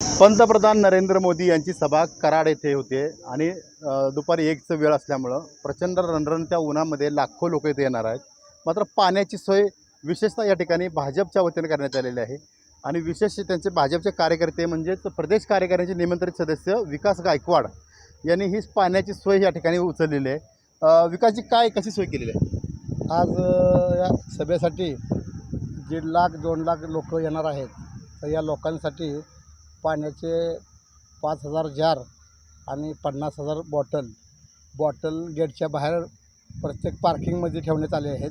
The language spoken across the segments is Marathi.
पंतप्रधान नरेंद्र मोदी यांची सभा कराड येथे होते आणि दुपारी एकचं वेळ असल्यामुळं प्रचंड रणरणत्या उन्हामध्ये लाखो लोक इथे येणार आहेत. मात्र पाण्याची सोय विशेषतः या ठिकाणी भाजपच्या वतीने करण्यात आलेली आहे. आणि विशेष त्यांचे भाजपचे कार्यकर्ते म्हणजेच प्रदेश कार्यकारिणीचे निमंत्रित सदस्य विकास गायकवाड यांनी ही पाण्याची सोय या ठिकाणी उचललेली आहे. अ, विकासची काय कशी सोय केलेली आहे? आज या सभेसाठी दीड लाख दोन लाख लोक येणार आहेत तर या लोकांसाठी पाण्याचे पाच हजार जार आणि पन्नास हजार बॉटल बॉटल गेटच्या बाहेर प्रत्येक पार्किंगमध्ये ठेवण्यात आले आहेत.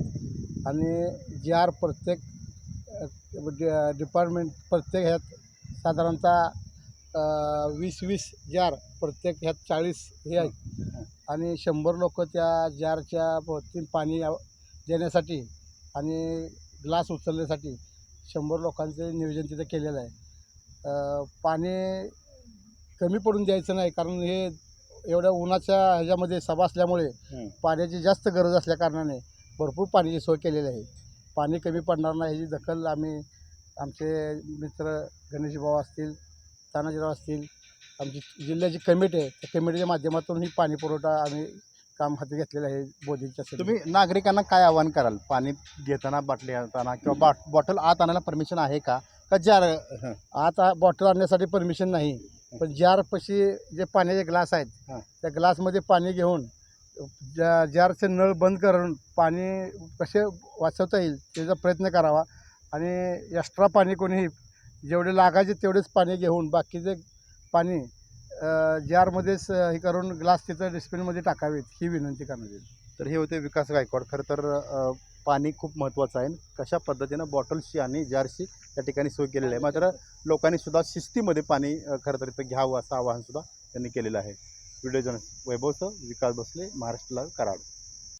आणि जार प्रत्येक डि- डिपार्टमेंट प्रत्येक ह्यात साधारणतः वीस वीस जार प्रत्येक ह्यात चाळीस हे आहेत. आणि शंभर लोक त्या जारच्या भोवती पाणी देण्यासाठी आणि ग्लास उचलण्यासाठी शंभर लोकांचे नियोजन तिथे केलेलं आहे. पाणी कमी पडून द्यायचं नाही कारण हे एवढ्या उन्हाच्या ह्याच्यामध्ये सभा असल्यामुळे. पाण्याची जास्त गरज असल्याकारणाने भरपूर पाण्याची सोय केलेली आहे पाणी कमी पडणार नाही ह्याची दखल आम्ही आमचे मित्र गणेशभाऊ असतील तानाजीराव असतील आमची जिल्ह्याची कमिटी आहे त्या कमिटीच्या माध्यमातून ही पाणी पुरवठा आम्ही काम हाती घेतलेलं आहे बोधीच्या. तुम्ही नागरिकांना काय आवाहन कराल पाणी घेताना बाटली आणताना किंवा बाट बॉटल आत आणायला परमिशन आहे का का जार. आता बॉटल आणण्यासाठी परमिशन नाही पण जारपाशी जे पाण्याचे ग्लास आहेत. त्या ग्लासमध्ये पाणी घेऊन ज्या जारचे नळ बंद करून पाणी कसे वाचवता येईल त्याचा प्रयत्न करावा आणि एक्स्ट्रा पाणी कोणीही जेवढे लागायचे तेवढेच पाणी घेऊन बाकीचे पाणी जारमध्येच हे करून ग्लास तिथं डस्टबिनमध्ये टाकावेत ही विनंती करण्यात येईल तर हे होते विकास गायकवाड खरं तर पाणी खूप महत्त्वाचं आहे. कशा पद्धतीनं बॉटल्सची आणि जारची या ठिकाणी सोय केलेली आहे. मात्र लोकांनी सुद्धा शिस्तीमध्ये पाणी खरं तर इथं घ्यावं असं आवाहन सुद्धा त्यांनी केलेलं आहे. व्हिडिओ जर्नलिस्ट वैभवसह विकास बसले महाराष्ट्र लाईव्ह कराड.